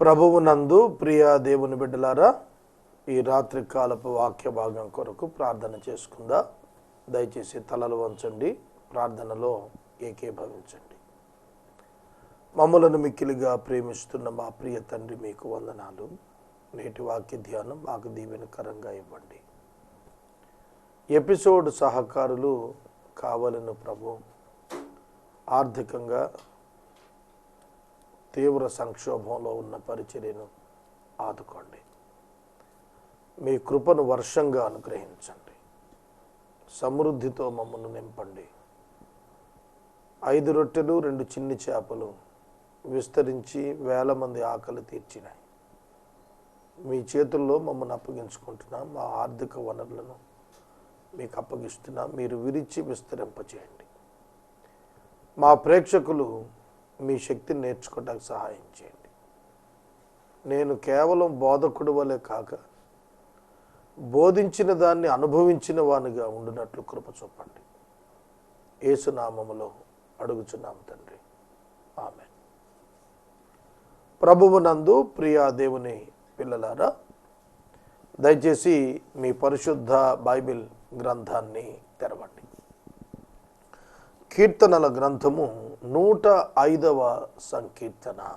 ప్రభువునందు ప్రియ దేవుని బిడ్డలారా ఈ రాత్రి కాలపు వాక్య భాగం కొరకు ప్రార్థన చేసుకుందా? దయచేసి తలలు వంచండి ప్రార్థనలో ఏకీభవించండి. మమ్మలను మిక్కిలిగా ప్రేమిస్తున్న మా ప్రియ తండ్రి మీకు వందనాలు. నేటి వాక్య ధ్యానం మాకు దీవెనకరంగా ఇవ్వండి. ఎపిసోడ్ సహకారులు కావాలను ప్రభు ఆర్థికంగా తీవ్ర సంక్షోభంలో ఉన్న పరిచర్యను ఆదుకోండి. మీ కృపను వర్షంగా అనుగ్రహించండి. సమృద్ధితో మమ్మల్ని నింపండి. ఐదు రొట్టెలు రెండు చిన్ని చేపలు విస్తరించి వేల మంది ఆకలి తీర్చినాయి. మీ చేతుల్లో మమ్మల్ని అప్పగించుకుంటున్నాం. మా ఆర్థిక వనరులను మీకు అప్పగిస్తున్నాం. మీరు విరిచి విస్తరింపచేయండి. మా ప్రేక్షకులు మీ శక్తిని నేర్చుకోవడానికి సహాయం చేయండి. నేను కేవలం బోధకుడు వలె కాక బోధించిన దాన్ని అనుభవించిన వానిగా ఉండినట్లు కృప చూపండి. ఏసునామములో అడుగుచున్నాము తండ్రి. ఆమె ప్రభువునందు ప్రియా దేవుని పిల్లలారా దయచేసి మీ పరిశుద్ధ బైబిల్ గ్రంథాన్ని తెరవండి. కీర్తనల గ్రంథము నూట ఐదవ సంకీర్తన.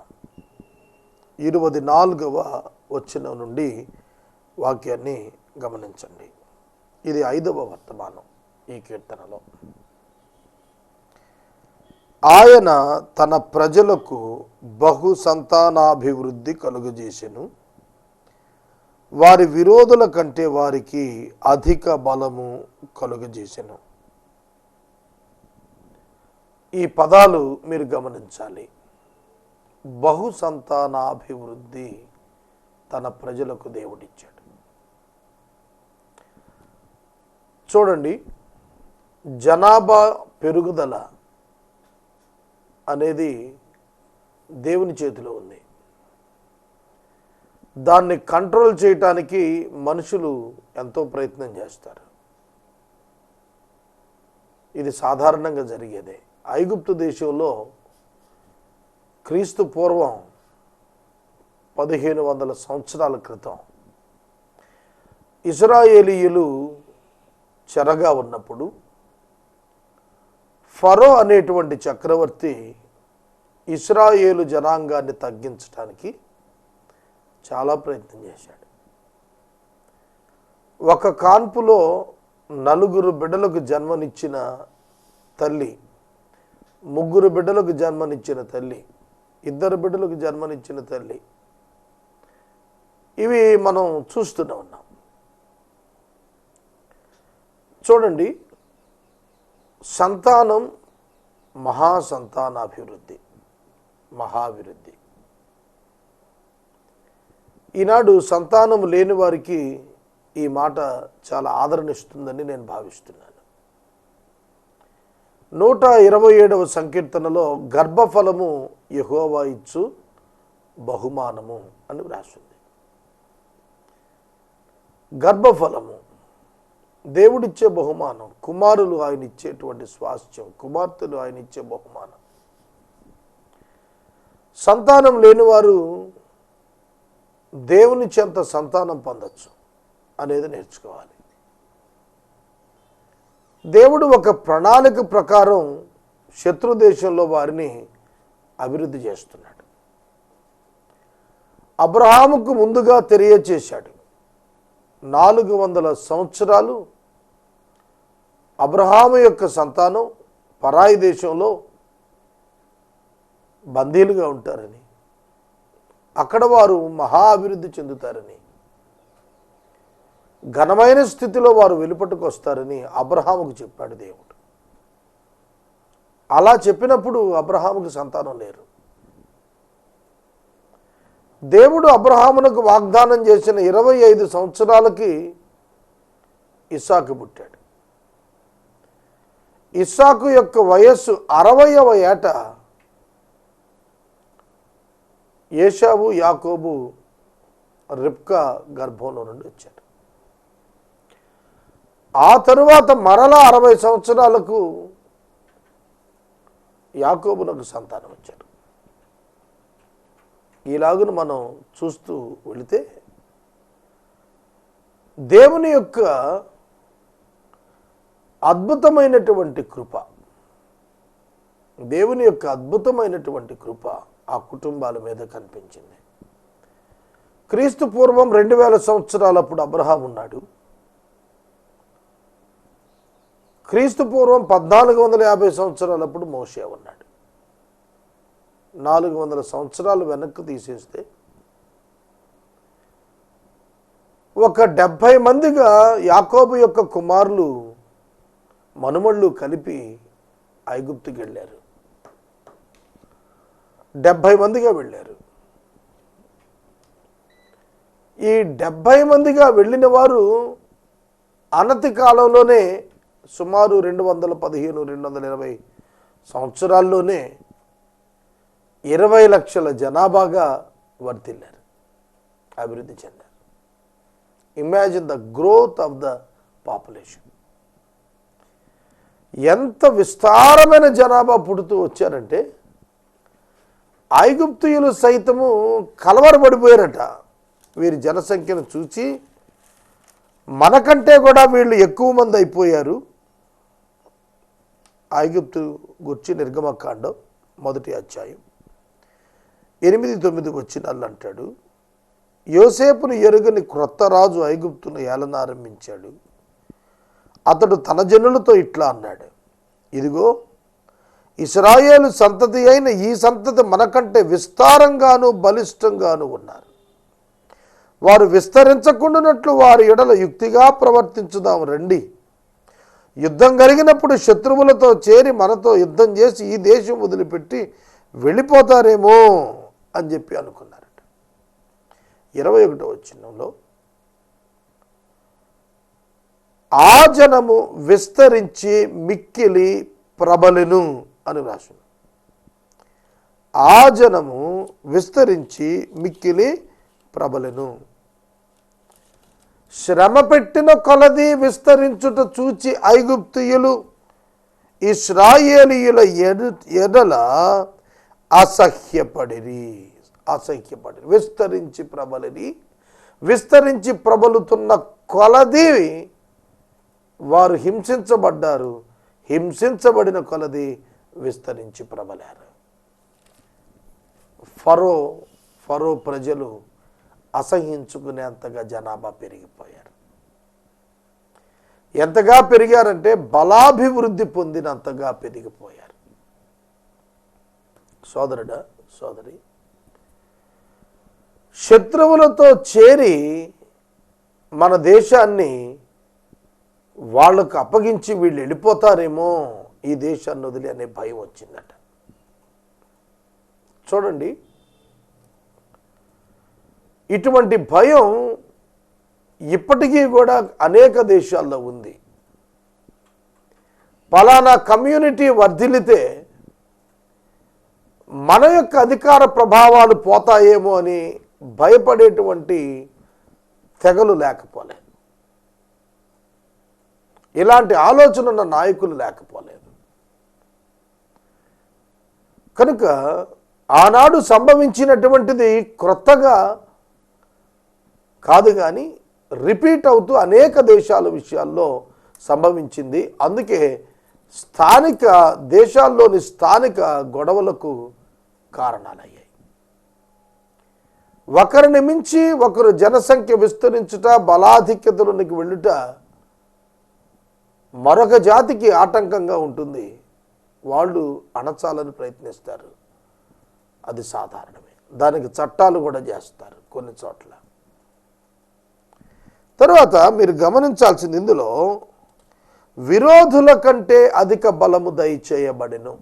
ఇరవై నాలుగవ వచ్చిన నుండి వాక్యాన్ని గమనించండి. ఇది ఐదవ వర్తమానం ఈ కీర్తనలో. ఆయన తన ప్రజలకు బహు సంతానాభివృద్ధి కలుగజేసెను. వారి విరోధుల కంటే వారికి అధిక బలము కలుగజేసెను. ఈ పదాలు మీరు గమనించాలి. బహు సంతానాభివృద్ధి తన ప్రజలకు దేవుడిచ్చాడు. చూడండి జనాభా పెరుగుదల అనేది దేవుని చేతిలో ఉంది. దాన్ని కంట్రోల్ చేయటానికి మనుషులు ఎంతో ప్రయత్నం చేస్తారు. ఇది సాధారణంగా జరిగేదే. ఐగుప్తు దేశంలో క్రీస్తు పూర్వం పదిహేను వందల సంవత్సరాల క్రితం ఇజ్రాయేలీయులు చెరగా ఉన్నప్పుడు ఫరో అనేటువంటి చక్రవర్తి ఇస్రాయేలు జనాంగాన్ని తగ్గించడానికి చాలా ప్రయత్నం చేశాడు. ఒక కాన్పులో నలుగురు బిడ్డలకు జన్మనిచ్చిన తల్లి ముగ్గురు బిడ్డలకు జన్మనిచ్చిన తల్లి ఇద్దరు బిడ్డలకు జన్మనిచ్చిన తల్లి. ఇవి మనం చూస్తూనే ఉన్నాం. చూడండి సంతానం మహాసంతానాభివృద్ధి మహాభివృద్ధి. ఈనాడు సంతానం లేని వారికి ఈ మాట చాలా ఆదరణిస్తుందని నేను భావిస్తున్నాను. నూట ఇరవై ఏడవ సంకీర్తనలో గర్భఫలము యహోవా ఇచ్చు బహుమానము అని వ్రాసింది. గర్భఫలము దేవుడిచ్చే బహుమానం కుమారులు ఆయన ఇచ్చేటువంటి స్వాస్థ్యం కుమార్తెలు ఆయన ఇచ్చే బహుమానం. సంతానం లేనివారు దేవుని చెంత సంతానం పొందొచ్చు అనేది నేర్చుకోవాలి. దేవుడు ఒక ప్రణాళిక ప్రకారం శత్రు దేశంలో వారిని అభివృద్ధి చేస్తున్నాడు. అబ్రహాముకు ముందుగా తెలియచేశాడు. నాలుగు వందల సంవత్సరాలు అబ్రహాము యొక్క సంతానం పరాయి దేశంలో బందీలుగా ఉంటారని అక్కడ వారు మహా అభివృద్ధి చెందుతారని ఘనమైన స్థితిలో వారు వెలుపట్టుకు వస్తారని అబ్రహాముకు చెప్పాడు దేవుడు. అలా చెప్పినప్పుడు అబ్రహాముకు సంతానం లేరు. దేవుడు అబ్రహామునకు వాగ్దానం చేసిన ఇరవై ఐదు సంవత్సరాలకి ఇస్సాకు పుట్టాడు. ఇస్సాకు యొక్క వయస్సు అరవయవ ఏట ఏషావు యాకోబు రిప్కా గర్భంలో నుండి వచ్చాడు ఆ తరువాత మరలా అరవై సంవత్సరాలకు యాకోబునకు సంతానం వచ్చారు ఈలాగును మనం చూస్తూ వెళితే దేవుని యొక్క అద్భుతమైనటువంటి కృప దేవుని యొక్క అద్భుతమైనటువంటి కృప ఆ కుటుంబాల మీద కనిపించింది. క్రీస్తు పూర్వం రెండు వేల సంవత్సరాలప్పుడు అబ్రహాం ఉన్నాడు. క్రీస్తు పూర్వం పద్నాలుగు వందల యాభై సంవత్సరాలప్పుడు మోషే ఉన్నాడు. నాలుగు వందల సంవత్సరాలు వెనక్కి తీసేస్తే ఒక డెబ్భై మందిగా యాకోబు యొక్క కుమారులు మనుమళ్ళు కలిపి ఐగుప్తుకి వెళ్ళారు. డెబ్భై మందిగా వెళ్ళారు. ఈ డెబ్భై మందిగా వెళ్ళిన వారు అనతి కాలంలోనే సుమారు రెండు వందల పదిహేను రెండు వందల ఇరవై సంవత్సరాల్లోనే ఇరవై లక్షల జనాభాగా వర్తిల్లారు అభివృద్ధి చెందారు. Imagine the growth of the population ఎంత విస్తారమైన జనాభా పుడుతూ వచ్చారంటే ఐగుప్తుయులు సైతము కలవరపడిపోయారట. వీరి జనసంఖ్యను చూసి మనకంటే కూడా వీళ్ళు ఎక్కువ మంది అయిపోయారు. ఐగుప్తు గుర్చి నిర్గమకాండం మొదటి అధ్యాయం. ఎనిమిది తొమ్మిది వచ్చినాళ్ళు అంటాడు యోసేపును ఎరుగని క్రొత్త రాజు ఐగుప్తును ఏలనారంభించాడు అతడు తన జనులతో ఇట్లా అన్నాడు ఇదిగో ఇస్రాయేలు సంతతి అయిన ఈ సంతతి మనకంటే విస్తారంగాను బలిష్టంగాను ఉన్నారు. వారు విస్తరించకుండానట్లు వారి ఎడల యుక్తిగా ప్రవర్తించుదాం రండి. యుద్ధం కలిగినప్పుడు శత్రువులతో చేరి మనతో యుద్ధం చేసి ఈ దేశం వదిలిపెట్టి వెళ్ళిపోతారేమో అని చెప్పి అనుకున్నారట. ఇరవై ఒకటో వచ్చినంలో ఆ జనము విస్తరించి మిక్కిలి ప్రబలెను అని రాసు ఆ జనము విస్తరించి మిక్కిలి ప్రబలిను. శ్రమ పెట్టిన కొలది విస్తరించుట చూచి ఐగుప్తియులు ఇస్రాయేలీయుల ఎడు ఎడల అసహ్యపడిరి. అసహ్యపడి విస్తరించి ప్రబలిని విస్తరించి ప్రబలుతున్న కొలది వారు హింసించబడ్డారు. హింసించబడిన కొలది విస్తరించి ప్రబలారు. ఫరో ఫరో ప్రజలు అసహించుకునేంతగా జనాభా పెరిగిపోయారు. ఎంతగా పెరిగారంటే బలాభివృద్ధి పొందినంతగా పెరిగిపోయారు. సోదరుడా సోదరి శత్రువులతో చేరి మన దేశాన్ని వాళ్ళకు అప్పగించి వీళ్ళు వెళ్ళిపోతారేమో ఈ దేశాన్ని వదిలి అనే భయం వచ్చిందట. చూడండి ఇటువంటి భయం ఇప్పటికీ కూడా అనేక దేశాల్లో ఉంది. పలానా కమ్యూనిటీ వర్ధిల్లితే మన యొక్క అధికార ప్రభావాలు పోతాయేమో అని భయపడేటువంటి తెగలు లేకపోలేదు. ఇలాంటి ఆలోచన ఉన్న నాయకులు లేకపోలేదు. కనుక ఆనాడు సంభవించినటువంటిది క్రొత్తగా కాదు కానీ రిపీట్ అవుతూ అనేక దేశాల విషయాల్లో సంభవించింది. అందుకే స్థానిక దేశాల్లోని స్థానిక గొడవలకు కారణాలయ్యాయి. ఒకరిని మించి ఒకరు జనసంఖ్య విస్తరించుట బలాధిక్యతలోనికి వెళ్ళుట మరొక జాతికి ఆటంకంగా ఉంటుంది. వాళ్ళు అణచాలని ప్రయత్నిస్తారు. అది సాధారణమే. దానికి చట్టాలు కూడా చేస్తారు కొన్ని చోట్ల. తరువాత మీరు గమనించాల్సింది ఇందులో విరోధుల కంటే అధిక బలము దయచేయబడెను.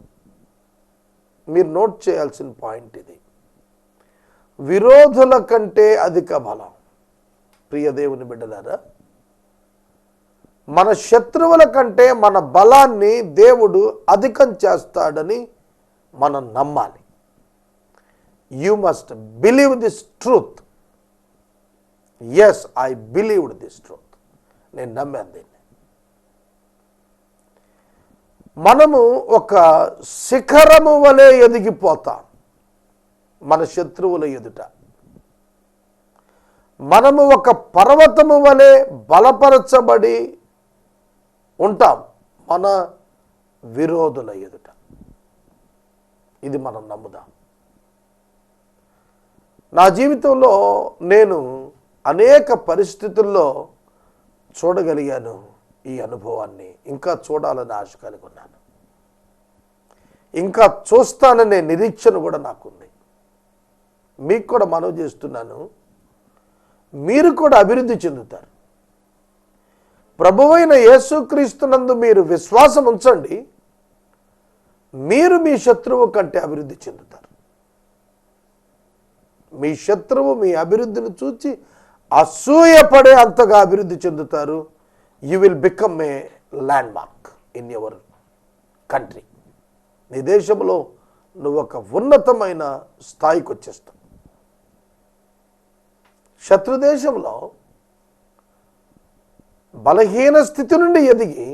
మీరు నోట్ చేయాల్సిన పాయింట్ ఇది. విరోధుల కంటే అధిక బలం. ప్రియ దేవుని బిడ్డలారా మన శత్రువుల కంటే మన బలాన్ని దేవుడు అధికం చేస్తాడని మనం నమ్మాలి. You must believe this truth yes I believed this truth నేను నమ్మాను దీన్ని. మనము ఒక శిఖరము వలె ఎదిగిపోతాం. మన శత్రువుల ఎదుట. మనము ఒక పర్వతము వలె బలపరచబడి ఉంటాం. మన విరోధుల ఎదుట. ఇది మనం నమ్ముదాం. నా జీవితంలో నేను అనేక పరిస్థితుల్లో చూడగలిగాను ఈ అనుభవాన్ని. ఇంకా చూడాలని ఆశ కలిగి ఉన్నాను. ఇంకా చూస్తాననే నిరీక్షణ కూడా నాకుంది. మీకు కూడా మనవి చేస్తున్నాను. మీరు కూడా అభివృద్ధి చెందుతారు. ప్రభువైన యేసుక్రీస్తునందు మీరు విశ్వాసం ఉంచండి. మీరు మీ శత్రువు కంటే అభివృద్ధి చెందుతారు. మీ శత్రువు మీ అభివృద్ధిని చూచి అసూయపడే అంతగా అభివృద్ధి చెందుతారు. You will become a landmark in your country నీ దేశంలో నువ్వు ఒక ఉన్నతమైన స్థాయికి వచ్చేస్తావు. శత్రుదేశంలో బలహీన స్థితి నుండి ఎదిగి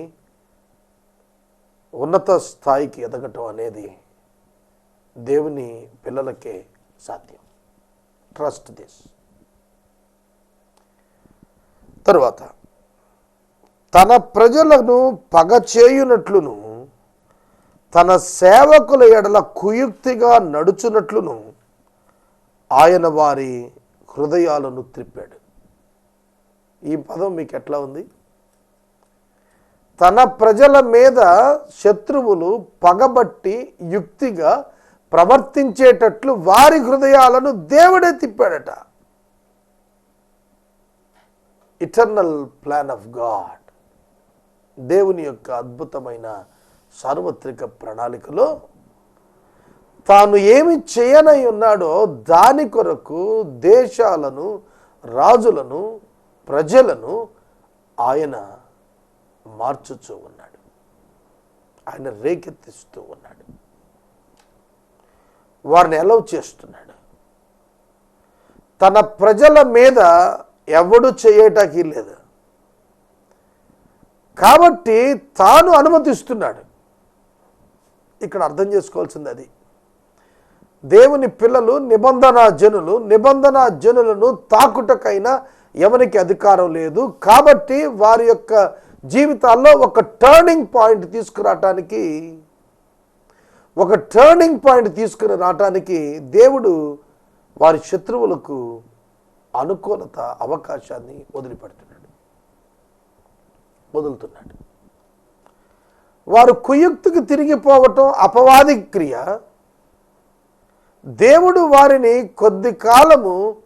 ఉన్నత స్థాయికి ఎదగటం అనేది దేవుని పిల్లలకే సాధ్యం. ట్రస్ట్ దిస్ తరువాత తన ప్రజలను పగ చేయునట్లును తన సేవకుల ఎడల కుయుక్తిగా నడుచునట్లును ఆయన వారి హృదయాలను త్రిప్పాడు. ఈ పదం మీకు ఎట్లా ఉంది? తన ప్రజల మీద శత్రువులు పగబట్టి యుక్తిగా ప్రవర్తించేటట్లు వారి హృదయాలను దేవుడే తిప్పాడట. ఇటర్నల్ ప్లాన్ ఆఫ్ గాడ్ దేవుని యొక్క అద్భుతమైన సార్వత్రిక ప్రణాళికలో తాను ఏమి చేయనై ఉన్నాడో దాని కొరకు దేశాలను రాజులను ప్రజలను ఆయన మార్చుచూ ఉన్నాడు. ఆయన రేకెత్తిస్తూ ఉన్నాడు. వారిని ఎలవ్ చేస్తున్నాడు. తన ప్రజల మీద ఎవడు చేయటానికి లేదు. కాబట్టి తాను అనుమతిస్తున్నాడు. ఇక్కడ అర్థం చేసుకోవాల్సింది అది. దేవుని పిల్లలు నిబంధన జనులు నిబంధన జనులను తాకుటకైనా ఎవరికి అధికారం లేదు. కాబట్టి వారి యొక్క జీవితాల్లో ఒక టర్నింగ్ పాయింట్ తీసుకురావటానికి ఒక టర్నింగ్ పాయింట్ తీసుకుని రావటానికి దేవుడు వారి శత్రువులకు అనుకూలత అవకాశాన్ని వదిలిపెడుతున్నాడు. వదులుతున్నాడు. వారు కుయుక్తికి తిరిగిపోవటం అపవాది క్రియ. దేవుడు వారిని కొద్ది కాలము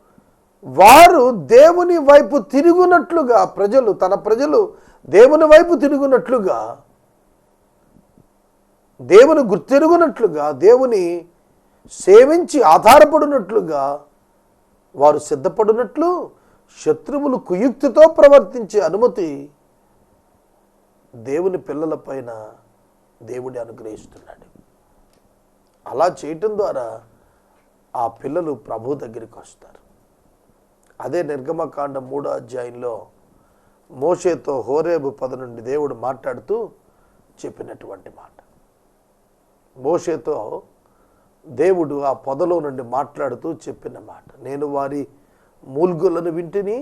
వారు దేవుని వైపు తిరుగునట్లుగా ప్రజలు తన ప్రజలు దేవుని వైపు తిరుగునట్లుగా దేవుని గుర్తిరుగునట్లుగా దేవుని సేవించి ఆధారపడినట్లుగా వారు సిద్ధపడినట్లు శత్రువులు కుయుక్తితో ప్రవర్తించే అనుమతి దేవుని పిల్లలపైన దేవుడి అనుగ్రహిస్తున్నాడు. అలా చేయటం ద్వారా ఆ పిల్లలు ప్రభు దగ్గరికి వస్తారు. అదే నిర్గమకాండ మూడో అధ్యాయంలో మోషేతో హోరేబు పద నుండి దేవుడు మాట్లాడుతూ చెప్పినటువంటి మాట. మోషేతో దేవుడు ఆ పొదలో నుండి మాట్లాడుతూ చెప్పిన మాట. నేను వారి మూల్గులను వింటిని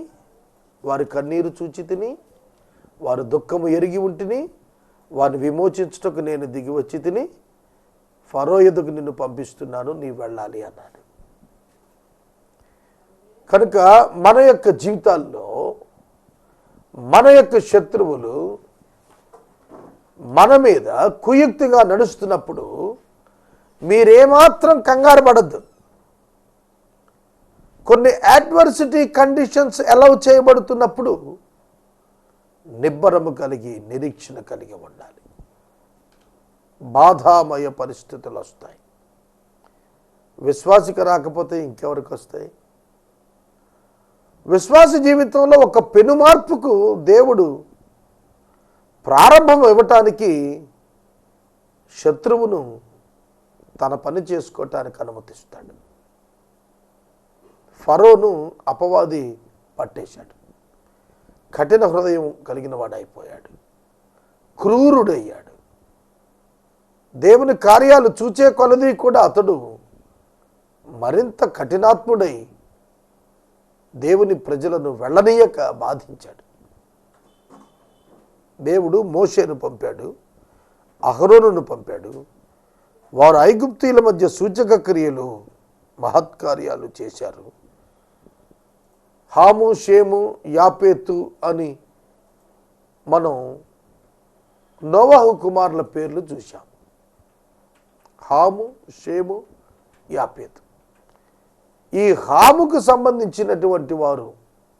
వారి కన్నీరు చూచి తిని వారి దుఃఖము ఎరిగి ఉంటిని వారిని విమోచించుటకు నేను దిగి వచ్చి తిని ఫరో ఎదుకు నిన్ను పంపిస్తున్నాను నీ వెళ్ళాలి అన్నాడు. కనుక మన యొక్క జీవితాల్లో మన యొక్క శత్రువులు మన మీద కుయుక్తిగా నడుస్తున్నప్పుడు మీరేమాత్రం కంగారు పడద్దు. కొన్ని అడ్వర్సిటీ కండిషన్స్ అలౌ చేయబడుతున్నప్పుడు నిబ్బరము కలిగి నిరీక్షణ కలిగి ఉండాలి. బాధామయ పరిస్థితులు వస్తాయి. విశ్వాసిక రాకపోతే ఇంకెవరికి వస్తాయి? విశ్వాస జీవితంలో ఒక పెను మార్పుకు దేవుడు ప్రారంభం ఇవ్వటానికి శత్రువును తన పని చేసుకోవటానికి అనుమతిస్తాడు. ఫరోను అపవాది పట్టేశాడు. కఠిన హృదయం కలిగిన వాడైపోయాడు. క్రూరుడయ్యాడు. దేవుని కార్యాలు చూచే కొలది కూడా అతడు మరింత కఠినాత్ముడై దేవుని ప్రజలను వెళ్ళనీయక బాధించాడు. దేవుడు మోషేను పంపాడు అహరోనును పంపాడు వారు ఐగుప్తీల మధ్య సూచక క్రియలు మహత్కార్యాలు చేశారు. హాము షేము యాపేతు అని మనం నోవాహు కుమారుల పేర్లు చూశాం. హాము షేము యాపేతు. ఈ హాముకు సంబంధించినటువంటి వారు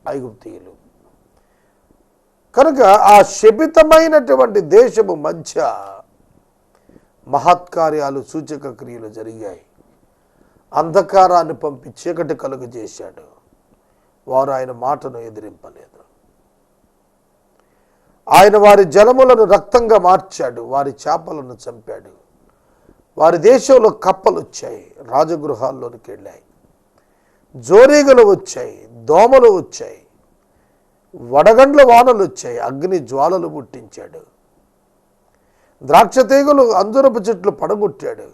ఐగుప్తీయులు. కనుక ఆ శపితమైనటువంటి దేశము మధ్య మహత్కార్యాలు సూచక క్రియలు జరిగాయి. అంధకారాన్ని పంపి చీకటి కలుగజేశాడు. వారు ఆయన మాటను ఎదిరింపలేదు. ఆయన వారి జలములను రక్తంగా మార్చాడు. వారి చేపలను చంపాడు. వారి దేశంలో కప్పలు వచ్చాయి. రాజగృహాల్లోనికి వెళ్ళాయి. జోరీగలు వచ్చాయి. దోమలు వచ్చాయి. వడగండ్ల వానలు వచ్చాయి. అగ్ని జ్వాలలు పుట్టించాడు. ద్రాక్ష తీగలు అంజురపు చెట్లు పడగొట్టాడు.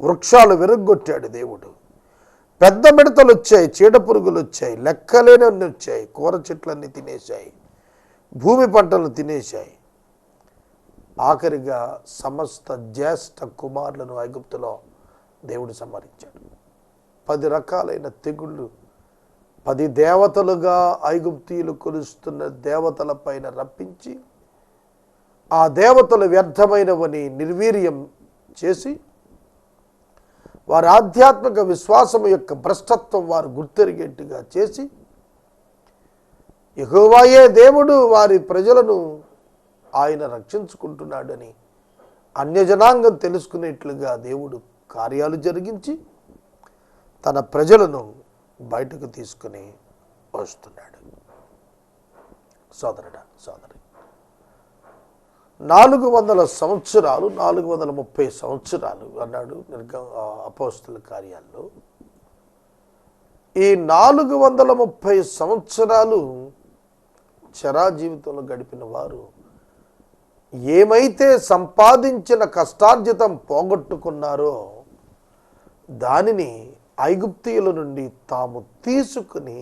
వృక్షాలు విరగ్గొట్టాడు దేవుడు. పెద్ద మిడతలు వచ్చాయి చీడపురుగులు వచ్చాయి లెక్కలేనన్ని వచ్చాయి కూర చెట్లన్నీ తినేశాయి భూమి పంటలు తినేశాయి. ఆఖరిగా సమస్త జ్యేష్ఠ కుమారులను ఐగుప్తులో దేవుడు సంహరించాడు. పది రకాలైన తెగుళ్ళు పది దేవతలుగా ఐగుప్తీయులు కొలుస్తున్న దేవతల పైన రప్పించి ఆ దేవతలు వ్యర్థమైనవని నిర్వీర్యం చేసి వారి ఆధ్యాత్మిక విశ్వాసం యొక్క భ్రష్టత్వం వారు గుర్తెరిగేట్టుగా చేసి యెహోవాయే దేవుడు వారి ప్రజలను ఆయన రక్షించుకుంటున్నాడని అన్యజనాంగం తెలుసుకునేట్లుగా దేవుడు కార్యాలు జరిగించి తన ప్రజలను బయటకు తీసుకుని వస్తున్నాడు. సోదరుడా సోదరి నాలుగు వందల సంవత్సరాలు నాలుగు వందల ముప్పై సంవత్సరాలు అన్నాడు నిర్గ అపోస్తుల కార్యాల్లో. ఈ నాలుగు వందల ముప్పై సంవత్సరాలు చరా జీవితంలో గడిపిన వారు ఏమైతే సంపాదించిన కష్టార్జితం పోగొట్టుకున్నారో దానిని ఐగుప్తీయుల నుండి తాము తీసుకుని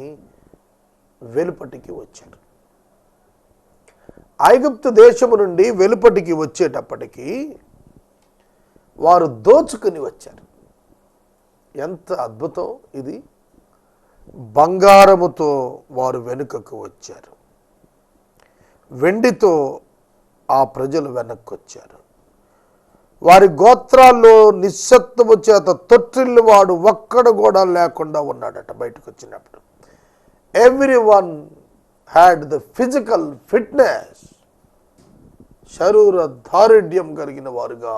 వెలుపటికి వచ్చారు. ఐగుప్తు దేశము నుండి వెలుపటికి వచ్చేటప్పటికీ వారు దోచుకుని వచ్చారు. ఎంత అద్భుతం ఇది. బంగారముతో వారు వెనుకకు వచ్చారు. వెండితో ఆ ప్రజలు వెనక్కి వచ్చారు వారి గోత్రాల్లో నిశ్శత్వము చేత తొట్టిల్లు వాడు ఒక్కడు కూడా లేకుండా ఉన్నాడట బయటకు వచ్చినప్పుడు. Everyone had the physical fitness శరీర దారుఢ్యం కలిగిన వారుగా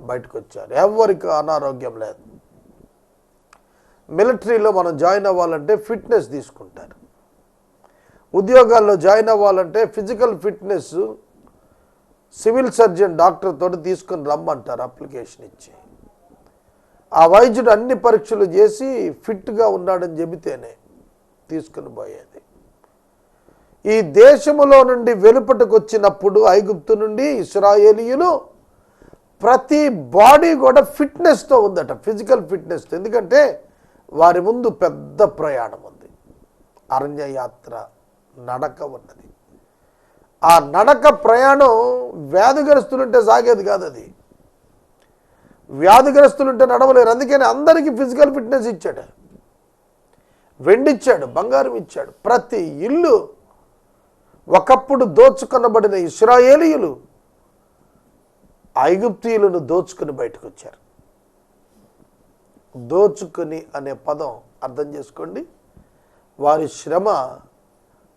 బయటకు వచ్చారు ఎవరికి అనారోగ్యం లేదు మిలిటరీలో మనం జాయిన్ అవ్వాలంటే ఫిట్నెస్ తీసుకుంటారు ఉద్యోగాల్లో జాయిన్ అవ్వాలంటే physical fitness civil surgeon doctor తోటి తీసుకొని రమ్మంటారు అప్లికేషన్ ఇచ్చి ఆ వైద్యుడు అన్ని పరీక్షలు చేసి ఫిట్గా ఉన్నాడని చెబితేనే తీసుకుని పోయేది ఈ దేశములో నుండి వెలుపటకు వచ్చినప్పుడు ఐగుప్తు నుండి ఇస్రాయేలీయులు ప్రతి బాడీ కూడా ఫిట్నెస్తో ఉందట ఫిజికల్ ఫిట్నెస్ ఎందుకంటే వారి ముందు పెద్ద ప్రయాణం ఉంది. అరణ్యయాత్ర నడక ఉన్నది. ఆ నడక ప్రయాణం వ్యాధిగ్రస్తులుంటే సాగేది కాదు అది. వ్యాధిగ్రస్తులుంటే నడవలేరు. అందుకని అందరికీ ఫిజికల్ ఫిట్నెస్ ఇచ్చాడు. వెండిచ్చాడు బంగారం ఇచ్చాడు. ప్రతి ఇల్లు ఒకప్పుడు దోచుకొనబడిన ఇస్రాయేలీయులు ఐగుప్తీయులను దోచుకుని బయటకు వచ్చారు దోచుకుని అనే పదం అర్థం చేసుకోండి. వారి శ్రమ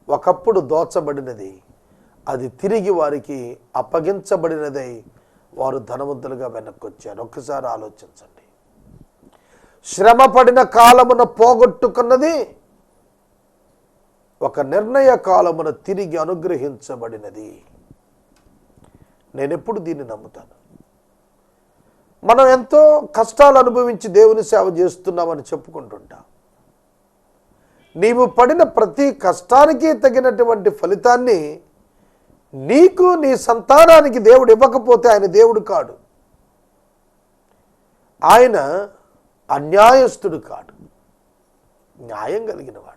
ఒకప్పుడు దోచబడినది అది తిరిగి వారికి అప్పగించబడినదై వారు ధనవంతులుగా వెనక్కి వచ్చారు ఒక్కసారి ఆలోచించండి. శ్రమ పడిన కాలమున పోగొట్టుకున్నది ఒక నిర్ణయ కాలమున తిరిగి అనుగ్రహించబడినది. నేను ఎప్పుడు దీన్ని నమ్ముతాను? మనం ఎంతో కష్టాలు అనుభవించి దేవుని సేవ చేస్తున్నామని చెప్పుకుంటుంటాం. నీవు పడిన ప్రతి కష్టానికి తగినటువంటి ఫలితాన్ని నీకు నీ సంతానానికి దేవుడు ఇవ్వకపోతే ఆయన దేవుడు కాడు. ఆయన అన్యాయస్తుడు కాడు. న్యాయం కలిగినవాడు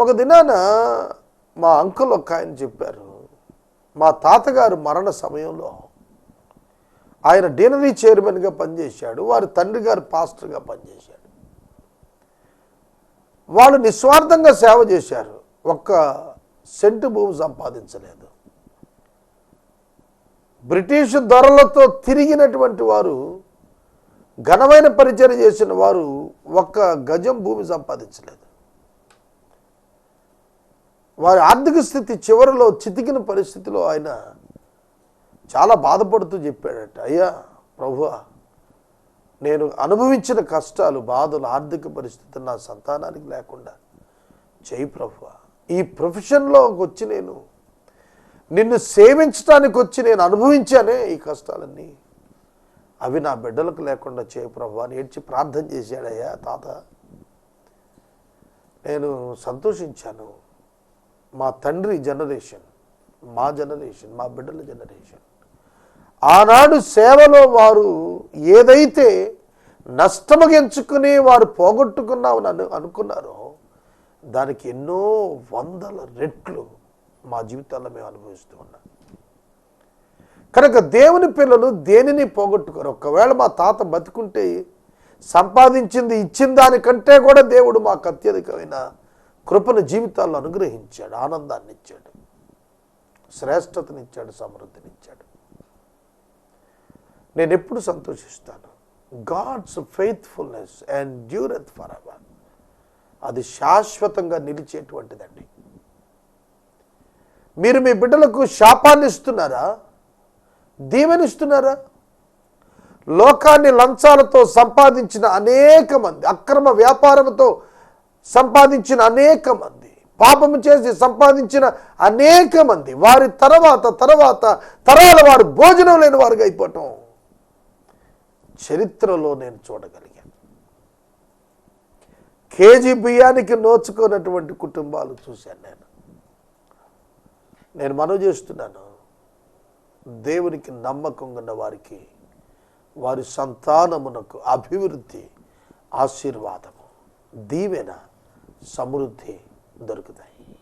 ఒక దినాన మా అంకుల్ ఒక ఆయన చెప్పారు మా తాతగారు మరణ సమయంలో ఆయన డీనరీ చైర్మన్గా పనిచేశాడు వారి తండ్రి గారు పాస్టర్గా పనిచేశాడు. వాళ్ళు నిస్వార్థంగా సేవ చేశారు ఒక్క సెంటు భూమి సంపాదించలేదు. బ్రిటిష్ దొరలతో తిరిగినటువంటి వారు ఘనమైన పరిచయం చేసిన వారు ఒక్క గజం భూమి సంపాదించలేదు. వారి ఆర్థిక స్థితి చివరిలో చితికిన పరిస్థితిలో ఆయన చాలా బాధపడుతూ చెప్పాడట అయ్యా ప్రభు నేను అనుభవించిన కష్టాలు బాధలు ఆర్థిక పరిస్థితి నా సంతానానికి లేకుండా చేయి ప్రభు ఈ ప్రొఫెషన్లో వచ్చి నేను నిన్ను సేవించడానికి వచ్చి నేను అనుభవించానే ఈ కష్టాలన్నీ. అవి నా బిడ్డలకు లేకుండా చేయి ప్రభు అని ఏడ్చి ప్రార్థన చేశాడయ్యా తాత. నేను సంతోషించాను. మా తండ్రి జనరేషన్ మా జనరేషన్ మా బిడ్డల జనరేషన్. ఆనాడు సేవలో వారు ఏదైతే నష్టము ఎంచుకుని వారు పోగొట్టుకున్నామని అనుకున్నారో దానికి ఎన్నో వందల రెట్లు మా జీవితాల్లో మేము అనుభవిస్తూ ఉన్నాం. కనుక దేవుని పిల్లలు దేనిని పోగొట్టుకోరు? ఒకవేళ మా తాత బతుకుంటే సంపాదించింది ఇచ్చిన దానికంటే కూడా దేవుడు మాకు అత్యధికమైన కృపను జీవితాల్లో అనుగ్రహించాడు ఆనందాన్ని ఇచ్చాడు శ్రేష్టతనిచ్చాడు సమృద్ధినిచ్చాడు. నేను ఎప్పుడు సంతోషిస్తాను? God's faithfulness and endureth for our అది శాశ్వతంగా నిలిచేటువంటిదండి. మీరు మీ బిడ్డలకు శాపాన్ని ఇస్తున్నారా దీవెనిస్తున్నారా? లోకాన్ని లంచాలతో సంపాదించిన అనేక మంది అక్రమ వ్యాపారంతో సంపాదించిన అనేక మంది పాపము చేసి సంపాదించిన అనేక మంది వారి తర్వాత తర్వాత తరాల వారు భోజనం లేని వారుగా అయిపోవటం. చరిత్రలో నేను చూడగలిగాను. కేజీ బియ్యానికి నోచుకున్నటువంటి కుటుంబాలు చూశాను నేను. నేను మనవి చేస్తున్నాను దేవునికి నమ్మకం ఉన్న వారికి వారి సంతానమునకు అభివృద్ధి ఆశీర్వాదము. దీవెన? సమృద్ధి దొరుకుతాయి.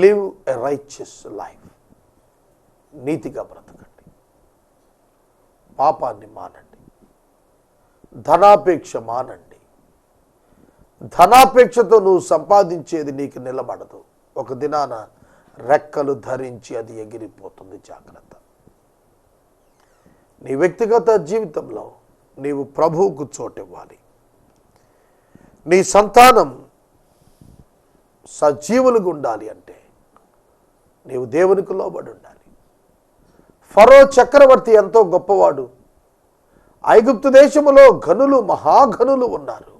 లివ్ ఎ రైచియస్ లైఫ్ నీతిగా బ్రతకండి. పాపాన్ని మానండి. ధనాపేక్ష మానండి. ధనాపేక్షతో నువ్వు సంపాదించేది నీకు నిలబడదు. ఒక దినాన రెక్కలు ధరించి అది ఎగిరిపోతుంది జాగ్రత్త. నీ వ్యక్తిగత జీవితంలో నీవు ప్రభువుకు చోటివ్వాలి. నీ సంతానం సజీవులుగా ఉండాలి అంటే నీవు దేవునికి లోబడి ఉండాలి. ఫరో చక్రవర్తి ఎంతో గొప్పవాడు. ఐగుప్తు దేశములో గనులు మహాగనులు ఉన్నారు.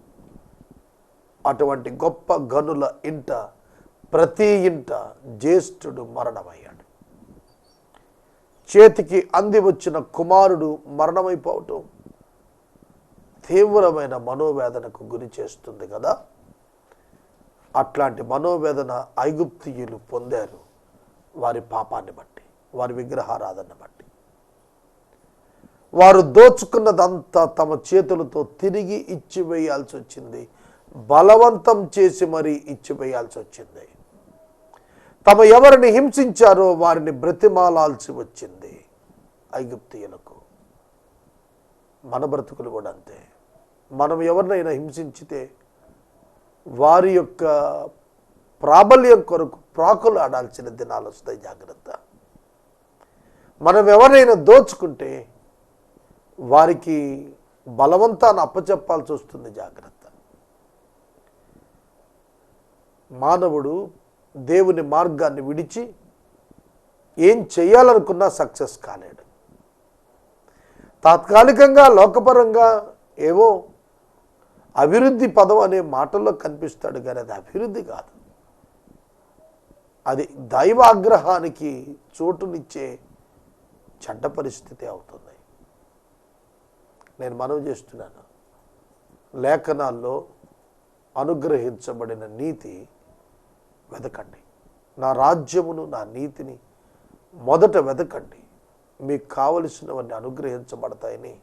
అటువంటి గొప్ప గనుల ఇంట ప్రతి ఇంట జ్యేష్ఠుడు మరణమయ్యాడు. చేతికి అంది వచ్చిన కుమారుడు మరణమైపోవటం తీవ్రమైన మనోవేదనకు గురి చేస్తుంది కదా? అట్లాంటి మనోవేదన ఐగుప్తియులు పొందారు వారి పాపాన్ని బట్టి వారి విగ్రహారాధన బట్టి. వారు దోచుకున్నదంతా తమ చేతులతో తిరిగి ఇచ్చివేయాల్సి వచ్చింది. బలవంతం చేసి మరీ ఇచ్చివేయాల్సి వచ్చింది. తమ ఎవరిని హింసించారో వారిని బ్రతిమాలాల్సి వచ్చింది ఐగుప్తియులకు. మన బ్రతుకులు కూడా అంతే. మనం ఎవరినైనా హింసించితే వారి యొక్క ప్రాబల్యం కొరకు ప్రాకులు ఆడాల్సిన దినాలు వస్తాయి జాగ్రత్త. మనం ఎవరినైనా దోచుకుంటే వారికి బలవంతాన్ని అప్పచెప్పాల్సి వస్తుంది జాగ్రత్త. మానవుడు దేవుని మార్గాన్ని విడిచి ఏం చేయాలనుకున్నా సక్సెస్ కాలేడు. తాత్కాలికంగా లోకపరంగా ఏవో అభివృద్ధి పదం అనే మాటల్లో కనిపిస్తాడు కానీ అది అభివృద్ధి కాదు. అది దైవాగ్రహానికి చోటునిచ్చే చెడ్డ పరిస్థితి అవుతుంది. నేను మనవి చేస్తున్నాను. లేఖనాల్లో అనుగ్రహించబడిన నీతి వెతకండి నా రాజ్యమును నా నీతిని మొదట వెతకండి మీకు కావలసినవన్నీ అనుగ్రహించబడతాయని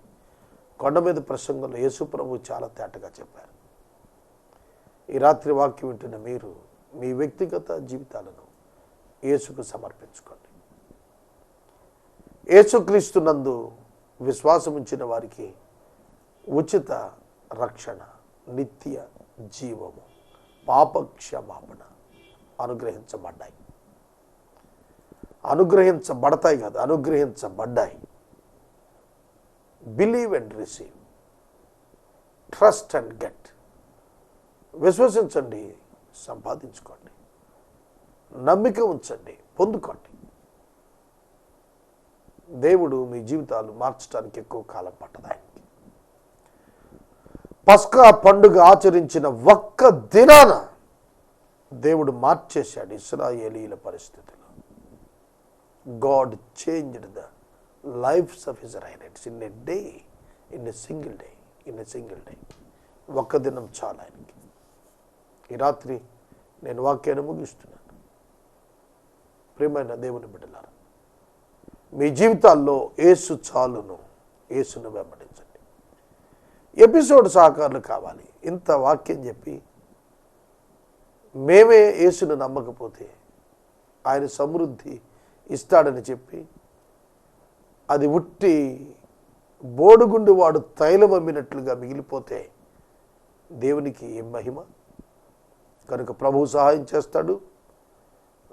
కొండ మీద ప్రసంగంలో యేసుప్రభు చాలా తేటగా చెప్పారు. ఈ రాత్రి వాక్యం వింటున్న మీరు మీ వ్యక్తిగత జీవితాలను యేసుకు సమర్పించుకోండి. యేసుక్రీస్తునందు విశ్వాసం ఉంచిన వారికి ఉచిత రక్షణ నిత్య జీవము పాపక్షమాపణ అనుగ్రహించబడ్డాయి. అనుగ్రహించబడతాయి కాదు అనుగ్రహించబడ్డాయి. Believe and receive trust and get విశ్వసించండి సంపాదించుకోండి. నమ్మిక ఉంచండి పొందుకోండి. దేవుడు మీ జీవితాలు మార్చడానికి ఎక్కువ కాలం పట్టదానికి పస్కా పండుగ ఆచరించిన ఒక్క దినాన దేవుడు మార్చేశాడు ఇస్రాయేలీల పరిస్థితులు. God changed the lives of Israelites in a day in a single day in a single day ఒక్క దినం చాలు ఆయనకి. ఈ రాత్రి నేను వాక్యాన్ని ముగిస్తున్నాను. ప్రియమైన దేవుని బిడ్డలారా మీ జీవితాల్లో ఏసు చాలును ఏసును వెంబడించండి. ఎపిసోడ్ సహకారులు కావాలి. ఇంత వాక్యం చెప్పి మేమే యేసును నమ్మకపోతే ఆయన సమృద్ధి ఇస్తాడని చెప్పి అది ఉట్టి బోడుగుండు వాడు తైలం అమ్మినట్లుగా మిగిలిపోతే దేవునికి ఏం మహిమ? కనుక ప్రభువు సహాయం చేస్తాడు.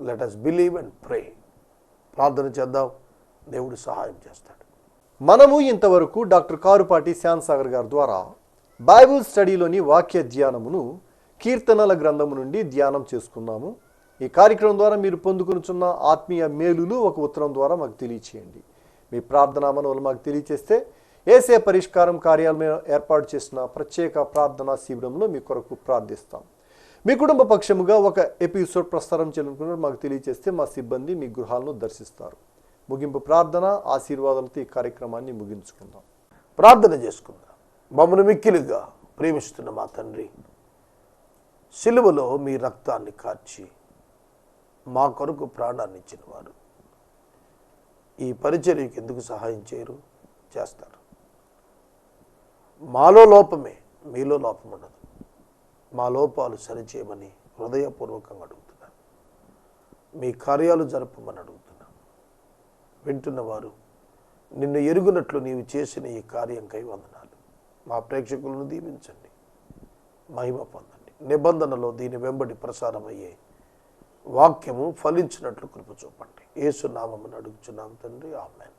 Let us believe and pray ప్రార్థన చేద్దాం. దేవుడు సహాయం చేస్తాడు. మనము ఇంతవరకు డాక్టర్ కారుపాటి శ్యామ్ సాగర్ గారి ద్వారా బైబిల్ స్టడీలోని వాక్య ధ్యానమును కీర్తనల గ్రంథము నుండి ధ్యానం చేసుకున్నాము. ఈ కార్యక్రమం ద్వారా మీరు పొందుకునుచున్న ఆత్మీయ మేలులు ఒక ఉత్తరం ద్వారా మాకు తెలియచేయండి. మీ ప్రార్థన మనవులు మాకు తెలియచేస్తే ఏసే పరిష్కారం కార్యాలయం ఏర్పాటు చేసిన ప్రత్యేక ప్రార్థనా శిబిరంలో మీ కొరకు ప్రార్థిస్తాం. మీ కుటుంబ పక్షముగా ఒక ఎపిసోడ్ ప్రసారం చేయాలనుకున్నారు మాకు తెలియచేస్తే మా సిబ్బంది మీ గృహాలను దర్శిస్తారు. ముగింపు ప్రార్థన ఆశీర్వాదాలతో ఈ కార్యక్రమాన్ని ముగించుకుందాం. ప్రార్థన చేసుకుందాం. మమ్మను మిక్కిలుగా ప్రేమిస్తున్న మా తండ్రి సిలువలో మీ రక్తాన్ని కార్చి మా కొరకు ప్రాణాన్ని ఇచ్చిన వారు ఈ పరిచర్యకి ఎందుకు సహాయం చేయరు? చేస్తారు. మాలో లోపమే మీలో లోపం ఉండదు. మా లోపాలు సరిచేయమని హృదయపూర్వకంగా అడుగుతున్నాను మీ కార్యాలు జరపమని అడుగుతున్నాను వింటున్నవారు నిన్ను ఎరుగునట్లు నీవు చేసిన ఈ కార్యంకై వందనాలు. మా ప్రేక్షకులను దీవించండి. మహిమ పొందండి. నిబంధనలో దీని వెంబడి ప్రసారమయ్యే వాక్యము ఫలించినట్లు కృప చూపండి. ఏసునామని అడుగుచున్నాం తండ్రి. ఆమెన్.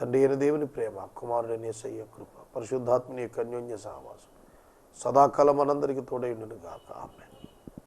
తండ్రి అయిన దేవుని ప్రేమ కుమారుడైన యేసయ్య కృప పరిశుద్ధాత్మని యొక్క అన్యోన్య సహవాసం సదాకాలం మనందరికీ తోడైండును గాక ఆమెన్.